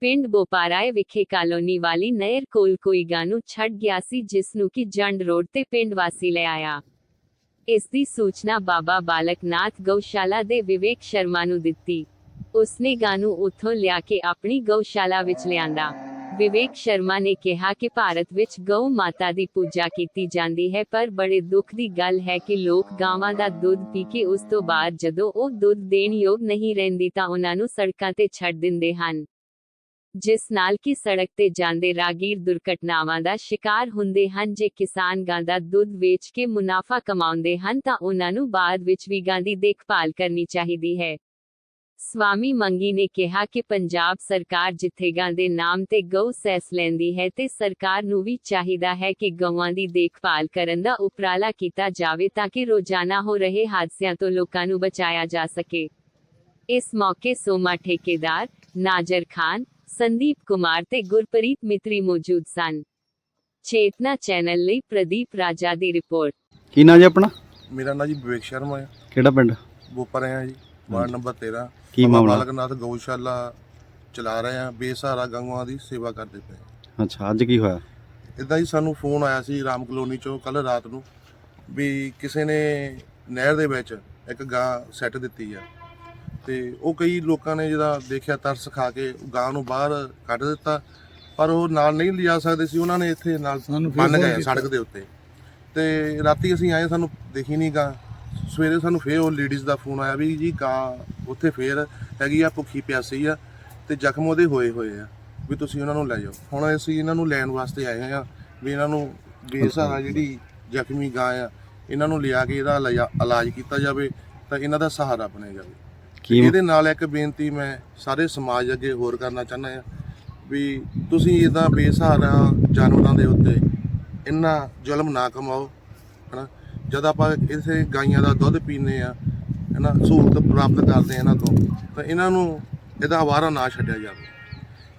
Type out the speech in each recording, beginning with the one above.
ਪਿੰਡ ਬੋਪਾਰਾਏ ਵਿਖੇ ਕਾਲੋਨੀ ਵਾਲੀ ਨਹਿਰ ਕੋਲ ਕੋਈ ਗਾਨੂ ਛੱਡ ਗਿਆ ਸੀ ਜਿਸ ਨੂੰ ਕਿ ਜੰਡ ਰੋਡ ਤੇ ਪਿੰਡ ਵਾਸੀ ਲੈ ਆਇਆ। ਇਸ ਦੀ ਸੂਚਨਾ ਬਾਬਾ ਬਾਲਕਨਾਥ ਗਊਸ਼ਾਲਾ ਦੇ ਵਿਵੇਕ ਸ਼ਰਮਾ ਨੂੰ ਦਿੱਤੀ। ਉਸਨੇ ਗਾਂ ਉੱਥੋਂ ਲਿਆ ਕੇ ਆਪਣੀ ਗਊਸ਼ਾਲਾ ਵਿੱਚ ਲਿਆਂਦਾ। ਵਿਵੇਕ ਸ਼ਰਮਾ ਨੇ ਕਿਹਾ ਕਿ ਭਾਰਤ ਵਿੱਚ ਗਊ ਮਾਤਾ ਦੀ ਪੂਜਾ ਕੀਤੀ ਜਾਂਦੀ ਹੈ, ਪਰ ਬੜੇ ਦੁੱਖ ਦੀ ਗੱਲ ਹੈ ਕਿ ਲੋਕ ਗਾਵਾਂ ਦਾ ਦੁੱਧ ਪੀ ਕੇ ਉਸ ਤੋਂ ਬਾਅਦ ਜਦੋਂ ਉਹ ਦੁੱਧ ਦੇਣ ਯੋਗ ਨਹੀਂ ਰਹਿੰਦੀ ਤਾਂ ਉਹਨਾਂ ਨੂੰ ਸੜਕਾਂ ਤੇ ਛੱਡ ਦਿੰਦੇ ਹਨ। ਜਿਸ ਨਾਲ ਕਿ ਸੜਕ ਤੇ ਜਾਂਦੇ ਰਾਗੀਰ ਦੁਰਘਟਨਾਵਾਂ ਦਾ ਸ਼ਿਕਾਰ ਹੁੰਦੇ ਹਨ। ਜੇ ਕਿਸਾਨ ਗਾਂ ਦਾ ਦੁੱਧ ਵੇਚ ਕੇ ਮੁਨਾਫਾ ਕਮਾਉਂਦੇ ਹਨ ਤਾਂ ਉਹਨਾਂ ਨੂੰ ਬਾਅਦ ਵਿੱਚ ਵੀ ਗਾਂ ਦੀ ਦੇਖਭਾਲ ਕਰਨੀ ਚਾਹੀਦੀ ਹੈ। ਸਵਾਮੀ ਮੰਗੀ ਨੇ ਕਿਹਾ ਕਿ ਪੰਜਾਬ ਸਰਕਾਰ ਜਿੱਥੇ ਗਾਂ ਦੇ ਨਾਮ ਤੇ ਗਊ ਸੈਸ ਲੈਂਦੀ ਹੈ ਤੇ ਸਰਕਾਰ ਨੂੰ ਵੀ ਚਾਹੀਦਾ ਹੈ ਕਿ ਗਊਆਂ ਦੀ ਦੇਖਭਾਲ ਕਰਨ ਦਾ ਉਪਰਾਲਾ ਕੀਤਾ ਜਾਵੇ ਤਾਂ ਕਿ ਰੋਜ਼ਾਨਾ ਹੋ ਰਹੇ ਹਾਦਸਿਆਂ ਤੋਂ ਲੋਕਾਂ ਨੂੰ ਬਚਾਇਆ ਜਾ ਸਕੇ। ਇਸ ਮੌਕੇ ਸੋਮਾ ਠੇਕੇਦਾਰ, ਨਾਜਰ ਖਾਨ ਸੰਦੀਪ ਕੁਮਾਰ ਤੇ ਗੁਰਪ੍ਰੀਤ ਮਿੱਤਰੀ ਮੌਜੂਦ ਸਨ। ਚੇਤਨਾ ਚੈਨਲ ਲਈ ਪ੍ਰਦੀਪ ਰਾਜਾ ਦੀ ਰਿਪੋਰਟ। ਕੀ ਨਾਂ ਜੀ ਆਪਣਾ? ਮੇਰਾ ਨਾਂ ਜੀ ਵਿਵੇਕ ਸ਼ਰਮਾ ਹੈ ਕਿਹੜਾ ਪਿੰਡ? ਬੋਪਰ ਆ ਜੀ ਵਾਰਡ ਨੰਬਰ 13 ਕੀ ਮਾਮਲਾ? ਬਾਲਕਨਾਥ ਗਊਸ਼ਾਲਾ ਚਲਾ ਰਹੇ ਆ ਬੇਸਹਾਰਾ ਗਊਆਂ ਦੀ ਸੇਵਾ ਕਰਦੇ ਪਏ ਅੱਛਾ ਅੱਜ ਕੀ ਹੋਇਆ? ਇਦਾਂ ਹੀ ਸਾਨੂੰ ਫੋਨ ਆਇਆ ਸੀ ਰਾਮ ਕਲੋਨੀ ਚੋਂ ਕੱਲ ਰਾਤ ਨੂੰ ਵੀ ਕਿਸੇ ਨੇ ਨਹਿਰ ਦੇ ਵਿੱਚ ਇੱਕ ਗਾਂ ਸੈੱਟ ਦਿੱਤੀ ਆ। ਤੇ ਉਹ ਕਈ ਲੋਕਾਂ ਨੇ ਜਿਹਦਾ ਦੇਖਿਆ ਤਰਸ ਖਾ ਕੇ ਗਾਂ ਨੂੰ ਬਾਹਰ ਕੱਢ ਦਿੱਤਾ ਪਰ ਉਹ ਨਾਲ ਨਹੀਂ ਲਿਜਾ ਸਕਦੇ ਸੀ ਉਹਨਾਂ ਨੇ ਇੱਥੇ ਨਾਲ ਬੰਨ ਗਏ ਸੜਕ ਦੇ ਉੱਤੇ। ਤੇ ਰਾਤੀ ਅਸੀਂ ਆਏ ਸਾਨੂੰ ਦਿਖੀ ਨਹੀਂ ਗਾਂ ਸਵੇਰੇ ਸਾਨੂੰ ਫੇਰ ਉਹ ਲੇਡੀਜ਼ ਦਾ ਫੋਨ ਆਇਆ ਵੀ ਜੀ ਗਾਂ ਉੱਥੇ ਫੇਰ ਹੈਗੀ ਆ ਭੁੱਖੀ ਪਿਆਸੀ ਆ ਤੇ ਜ਼ਖਮ ਉਹਦੇ ਹੋਏ ਹੋਏ ਆ ਵੀ ਤੁਸੀਂ ਉਹਨਾਂ ਨੂੰ ਲੈ ਜਾਓ। ਹੁਣ ਅਸੀਂ ਇਹਨਾਂ ਨੂੰ ਲੈਣ ਵਾਸਤੇ ਆਏ ਆ ਵੀ ਇਹਨਾਂ ਨੂੰ ਬੇਸਹਾਰਾ ਜਿਹੜੀ ਜ਼ਖਮੀ ਗਾਂ ਆ ਇਹਨਾਂ ਨੂੰ ਲਿਆ ਕੇ ਇਹਦਾ ਇਲਾਜ ਕੀਤਾ ਜਾਵੇ ਤਾਂ ਇਹਨਾਂ ਦਾ ਸਹਾਰਾ ਬਣਿਆ ਜਾਵੇ। ਕੀ ਇਹਦੇ ਨਾਲ ਇੱਕ ਬੇਨਤੀ ਮੈਂ ਸਾਰੇ ਸਮਾਜ ਅੱਗੇ ਹੋਰ ਕਰਨਾ ਚਾਹੁੰਦਾ ਹਾਂ ਵੀ ਤੁਸੀਂ ਇਦਾਂ ਬੇਸਹਾਰਾ ਜਾਨਵਰਾਂ ਦੇ ਉੱਤੇ ਇੰਨਾ ਜ਼ੁਲਮ ਨਾ ਕਮਾਓ, ਹਨਾ? ਜਦ ਆਪਾਂ ਇਸੇ ਗਾਈਆਂ ਦਾ ਦੁੱਧ ਪੀਂਦੇ ਆ ਹਨਾ, ਸਹੂਲਤ ਪ੍ਰਾਪਤ ਕਰਦੇ ਆ ਇਹਨਾਂ ਤੋਂ, ਤਾਂ ਇਹਨਾਂ ਨੂੰ ਇਹਦਾ ਆਵਾਰਾ ਨਾ ਛੱਡਿਆ ਜਾਵੇ।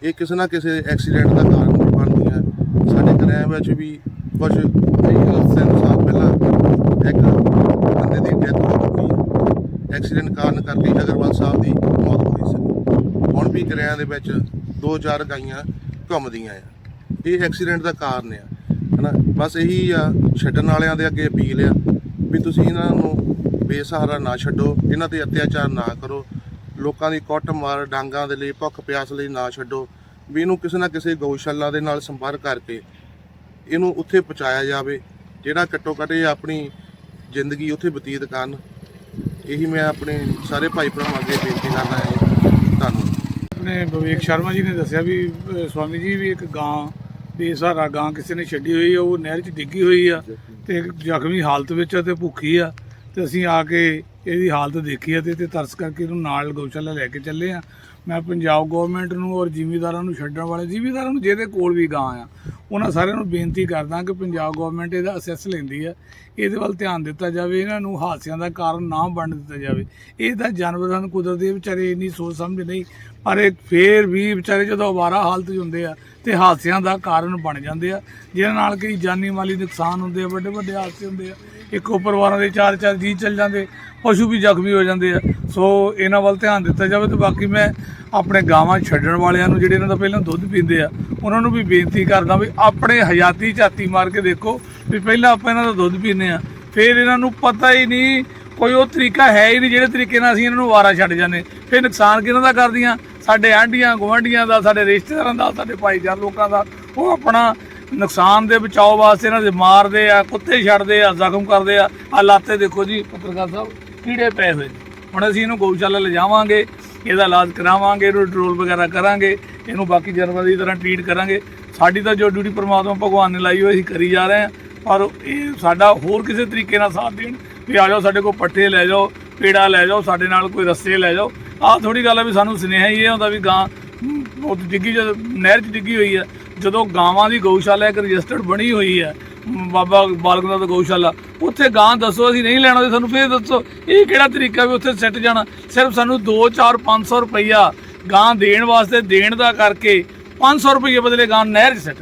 ਇਹ ਕਿਸੇ ਨਾ ਕਿਸੇ ਐਕਸੀਡੈਂਟ ਦਾ ਕਾਰਨ ਬਣਦੀ ਹੈ ਸਾਡੇ ਘਰਾਂ ਵਿੱਚ ਵੀ ਕੁਝ ਤਿੰਨ ਸਾਲ ਪਹਿਲਾਂ ਇੱਕ ਬੰਦੇ ਦੀ ਡੈਥ ਹੋ ਚੁੱਕੀ ਹੈ। ਐਕਸੀਡੈਂਟ ਕਾਰਨ ਕਰਕੇ ਅਗਰਵਾਲ ਸਾਹਿਬ ਦੀ ਮੌਤ ਹੋਈ ਸੀ। ਹੁਣ ਵੀ ਘਰਾਂ ਦੇ ਵਿੱਚ ਦੋ ਚਾਰ ਗਾਈਆਂ ਘੁੰਮਦੀਆਂ ਆ। ਇਹ ਐਕਸੀਡੈਂਟ ਦਾ ਕਾਰਨ ਆ, ਹਨਾ? ਬਸ ਇਹੀ ਆ, ਛੱਡਣ ਵਾਲਿਆਂ ਦੇ ਅੱਗੇ ਅਪੀਲ ਆ ਵੀ ਤੁਸੀਂ ਇਹਨਾਂ ਨੂੰ ਬੇਸਹਾਰਾ ਨਾ ਛੱਡੋ, ਇਹਨਾਂ ਤੇ ਅਤਿਆਚਾਰ ਨਾ ਕਰੋ। ਲੋਕਾਂ ਦੀ ਕੁੱਟ ਮਾਰ ਡਾਂਗਾਂ ਦੇ ਲਈ ਭੁੱਖ ਪਿਆਸ ਲਈ ਨਾ ਛੱਡੋ। ਵੀ ਇਹਨੂੰ ਕਿਸੇ ਨਾ ਕਿਸੇ ਗਊਸ਼ਾਲਾ ਦੇ ਨਾਲ ਸੰਪਰਕ ਕਰਕੇ ਇਹਨੂੰ ਉੱਥੇ ਪਹੁੰਚਾਇਆ ਜਾਵੇ, ਜਿਹੜਾ ਘੱਟੋ ਘੱਟ ਇਹ ਆਪਣੀ ਜ਼ਿੰਦਗੀ ਉੱਥੇ ਬਤੀਤ ਕਰਨ। ਇਹੀ ਮੈਂ ਆਪਣੇ ਸਾਰੇ ਭਾਈ ਭਰਾਵਾਂ ਅੱਗੇ ਬੇਨਤੀ ਕਰਦਾ ਹਾਂ ਧੰਨਵਾਦ। ਆਪਣੇ ਵਿਵੇਕ ਸ਼ਰਮਾ ਜੀ ਨੇ ਦੱਸਿਆ ਵੀ ਸਵਾਮੀ ਜੀ ਵੀ ਇੱਕ ਗਾਂ, ਬੇਸਹਾਰਾ ਗਾਂ ਕਿਸੇ ਨੇ ਛੱਡੀ ਹੋਈ ਆ, ਉਹ ਨਹਿਰ 'ਚ ਡਿੱਗੀ ਹੋਈ ਆ ਤੇ ਜ਼ਖਮੀ ਹਾਲਤ ਵਿੱਚ ਆ ਤੇ ਭੁੱਖੀ ਆ ਤੇ ਅਸੀਂ ਆ ਕੇ ਇਹਦੀ ਹਾਲਤ ਦੇਖੀ ਆ ਤੇ ਤੇ ਤਰਸ ਕਰਕੇ ਇਹਨੂੰ ਨਾਲ ਗਊਸ਼ਾਲਾ ਲੈ ਕੇ ਚੱਲੇ ਆ। ਮੈਂ ਪੰਜਾਬ ਗਵਰਨਮੈਂਟ ਨੂੰ ਔਰ ਜ਼ਿਮੀਦਾਰਾਂ ਨੂੰ ਛੱਡਣ ਵਾਲੇ ਜ਼ਿਮੀਦਾਰਾਂ ਨੂੰ ਜਿਹਦੇ ਕੋਲ ਵੀ ਗਾਂ ਆ, ਉਹਨਾਂ ਸਾਰਿਆਂ ਨੂੰ ਬੇਨਤੀ ਕਰਦਾ ਕਿ ਪੰਜਾਬ ਗਵਰਨਮੈਂਟ ਇਹਦਾ ਅਸੈਸ ਲੈਂਦੀ ਆ। ਇਹਦੇ ਵੱਲ ਧਿਆਨ ਦਿੱਤਾ ਜਾਵੇ, ਇਹਨਾਂ ਨੂੰ ਹਾਦਸਿਆਂ ਦਾ ਕਾਰਨ ਨਾ ਬਣ ਦਿੱਤਾ ਜਾਵੇ। ਇਹ ਤਾਂ ਜਾਨਵਰਾਂ ਨੂੰ ਕੁਦਰਤੀ ਵਿਚਾਰੇ ਇੰਨੀ ਸੋਚ ਸਮਝ ਨਹੀਂ, ਪਰ ਇਹ ਫੇਰ ਵੀ ਵਿਚਾਰੇ ਜਦੋਂ ਅਵਾਰਾ ਹਾਲਤ 'ਚ ਹੁੰਦੇ ਆ ਤੇ ਹਾਦਸਿਆਂ ਦਾ ਕਾਰਨ ਬਣ ਜਾਂਦੇ ਆ, ਜਿਹਨਾਂ ਨਾਲ ਕਈ ਜਾਨੀ ਮਾਲੀ ਨੁਕਸਾਨ ਹੁੰਦੇ ਆ, ਵੱਡੇ ਵੱਡੇ ਹਾਦਸੇ ਹੁੰਦੇ ਆ। ਇੱਕੋ ਪਰਿਵਾਰਾਂ ਦੇ ਚਾਰ ਚਾਰ ਜੀ ਚੱਲ ਜਾਂਦੇ, ਪਸ਼ੂ ਵੀ ਜ਼ਖਮੀ ਹੋ ਜਾਂਦੇ ਆ। ਸੋ ਇਹਨਾਂ ਵੱਲ ਧਿਆਨ ਦਿੱਤਾ ਜਾਵੇ ਤੇ ਬਾਕੀ ਮੈਂ ਆਪਣੇ ਗਾਵਾਂ ਛੱਡਣ ਵਾਲਿਆਂ ਨੂੰ ਜਿਹੜੇ ਇਹਨਾਂ ਦਾ ਪਹਿਲਾਂ ਦੁੱਧ ਪੀਂਦੇ ਆ, ਉਹਨਾਂ ਨੂੰ ਵੀ ਬੇਨਤੀ ਕਰਦਾ ਵੀ ਆਪਣੇ ਹਯਾਤੀ ਝਾਤੀ ਮਾਰ ਕੇ ਦੇਖੋ ਵੀ ਪਹਿਲਾਂ ਆਪਾਂ ਇਹਨਾਂ ਦਾ ਦੁੱਧ ਪੀਂਦੇ ਆ ਫਿਰ ਇਹਨਾਂ ਨੂੰ ਪਤਾ ਹੀ ਨਹੀਂ, ਕੋਈ ਉਹ ਤਰੀਕਾ ਹੈ ਹੀ ਨਹੀਂ ਜਿਹੜੇ ਤਰੀਕੇ ਨਾਲ ਅਸੀਂ ਇਹਨਾਂ ਨੂੰ ਵਾਰਾ ਛੱਡ ਜਾਂਦੇ। ਫਿਰ ਨੁਕਸਾਨ ਕਿਹਨਾਂ ਦਾ ਕਰਦੀਆਂ? ਸਾਡੇ ਆਂਢੀਆਂ, ਗੁਆਂਢੀਆਂ ਦਾ, ਸਾਡੇ ਰਿਸ਼ਤੇਦਾਰਾਂ ਦਾ, ਸਾਡੇ ਭਾਈਚਾਰ ਲੋਕਾਂ ਦਾ। ਉਹ ਆਪਣਾ ਨੁਕਸਾਨ ਦੇ ਬਚਾਓ ਵਾਸਤੇ ਇਹਨਾਂ ਦੇ ਮਾਰਦੇ ਆ, ਕੁੱਤੇ ਛੱਡਦੇ ਆ, ਜ਼ਖਮ ਕਰਦੇ ਆ। ਆ ਲਾਤੇ ਦੇਖੋ ਜੀ, ਪੱਤਰਕਾਰ ਸਾਹਿਬ, ਕੀੜੇ ਪਏ ਹੋਏ ਹੁਣ ਅਸੀਂ ਇਹਨੂੰ ਗਊਸ਼ਾਲਾ ਲਿਜਾਵਾਂਗੇ, ਇਹਦਾ ਇਲਾਜ ਕਰਾਵਾਂਗੇ, ਇਹਨੂੰ ਡਰੋਲ ਵਗੈਰਾ ਕਰਾਂਗੇ, ਇਹਨੂੰ ਬਾਕੀ ਜਾਨਵਰਾਂ ਦੀ ਤਰ੍ਹਾਂ ਟ੍ਰੀਟ ਕਰਾਂਗੇ। ਸਾਡੀ ਤਾਂ ਜੋ ਡਿਊਟੀ ਪਰਮਾਤਮਾ ਭਗਵਾਨ ਨੇ ਲਾਈ ਹੋਈ, ਅਸੀਂ ਕਰੀ ਜਾ ਰਹੇ ਹਾਂ। ਪਰ ਇਹ ਸਾਡਾ ਹੋਰ ਕਿਸੇ ਤਰੀਕੇ ਨਾਲ ਸਾਥ ਦੇਣ ਵੀ ਆ ਜਾਓ ਸਾਡੇ ਕੋਲ ਪੱਠੇ ਲੈ ਜਾਓ ਪੇੜਾ ਲੈ ਜਾਓ ਸਾਡੇ ਨਾਲ ਕੋਈ ਰਸਤੇ ਲੈ ਜਾਓ। ਆਹ ਥੋੜੀ ਗੱਲ ਹੈ ਵੀ ਸਾਨੂੰ ਸੁਨੇਹਾ ਹੀ ਇਹ ਹੁੰਦਾ ਵੀ ਗਾਂ ਹਮ, ਉਹ ਡਿੱਗੀ ਜਦ ਨਹਿਰ 'ਚ ਡਿੱਗੀ ਹੋਈ ਹੈ ਜਦੋਂ ਗਾਵਾਂ ਦੀ ਗਊਸ਼ਾਲਾ ਇੱਕ ਰਜਿਸਟਰਡ ਬਣੀ ਹੋਈ ਹੈ ਮ, ਬਾਬਾ ਬਾਲਕਨਾਥ ਗਊਸ਼ਾਲਾ ਉੱਥੇ ਗਾਂ ਦੱਸੋ ਅਸੀਂ ਨਹੀਂ ਲੈਣਾ ਤੇ ਸਾਨੂੰ ਫੇਰ ਦੱਸੋ ਇਹ ਕਿਹੜਾ ਤਰੀਕਾ ਵੀ ਉੱਥੇ ਸੈੱਟ ਜਾਣਾ? ਸਿਰਫ ਸਾਨੂੰ 2 4 500 ਰੁਪਈਆ ਗਾਂ ਦੇਣ ਵਾਸਤੇ ਦੇਣ ਦਾ ਕਰਕੇ 500 ਰੁਪਈਏ ਬਦਲੇ ਗਾਂ ਨਹਿਰ 'ਚ ਸੈੱਟ